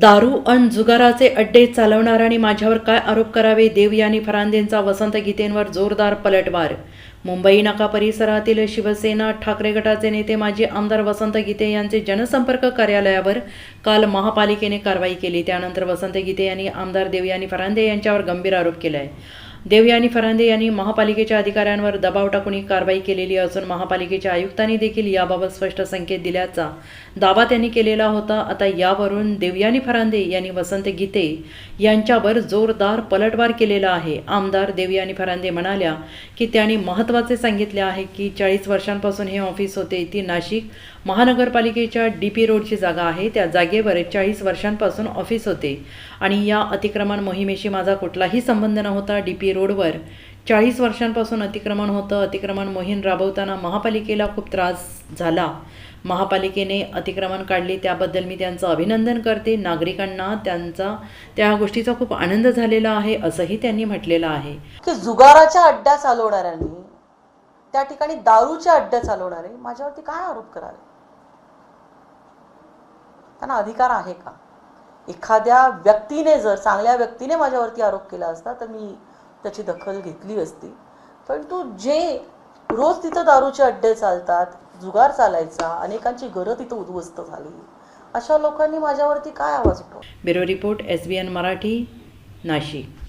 दारू अन जुगाराचे अड्डे चालवणार आणि माझ्यावर काय आरोप करावे? देवयानी फरांदेंचा वसंत गीतेंवर जोरदार पलटवार. मुंबई नाका परिसरातील शिवसेना ठाकरे गटाचे नेते माजी आमदार वसंत गीते यांचे जनसंपर्क कार्यालयावर काल महापालिकेने कारवाई केली. त्यानंतर वसंत गीते यांनी आमदार देवयानी फरांदे यांच्यावर गंभीर आरोप केला आहे देवयानी फरांदे यांनी महापालिकेच्या अधिकाऱ्यांवर दबाव टाकून ही कारवाई केलेली असून महापालिकेच्या आयुक्तांनी देखील याबाबत स्पष्ट संकेत दिल्याचा दावा त्यांनी केलेला होता. आता यावरून देवयानी फरांदे यांनी वसंत गीते यांच्यावर जोरदार पलटवार केलेला आहे. आमदार देवयानी फरांदे म्हणाल्या की त्यांनी महत्त्वाचे सांगितले आहे की चाळीस वर्षांपासून हे ऑफिस होते. ती नाशिक महानगरपालिकेच्या डी पी रोडची जागा आहे. त्या जागेवर चाळीस वर्षांपासून ऑफिस होते आणि या अतिक्रमण मोहिमेशी माझा कुठलाही संबंध नव्हता. डी पी रोडवर. चाळीस वर्षांपासून अतिक्रमण होतं. अतिक्रमण मोहीम राबवताना महापालिकेला खूप त्रास झाला. महापालिकेने अतिक्रमण काढले त्याबद्दल मी त्यांचं अभिनंदन करते. नागरिकांना त्यांचा त्या गोष्टीचा खूप आनंद झालेला आहे असंही त्यांनी म्हटलेलं आहे. की जुगाराच्या अड्ड्या चालवणाऱ्यांनी त्या ठिकाणी दारूच्या अड्ड्या चालवणारे माझ्यावरती काय आरोप करावे? त्यांना अधिकार आहे का? एखाद्या व्यक्तीने जर चांगल्या व्यक्तीने माझ्यावरती आरोप केला असता तर मी त्याची दखल घेतली असती. परंतु जे रोज तिथं दारूचे अड्डे चालतात जुगार चालायचा अनेकांची घरं तिथं उद्ध्वस्त झाली. अशा लोकांनी माझ्यावरती काय आवाज उठवला? Bureau report S B N Marathi Nashik.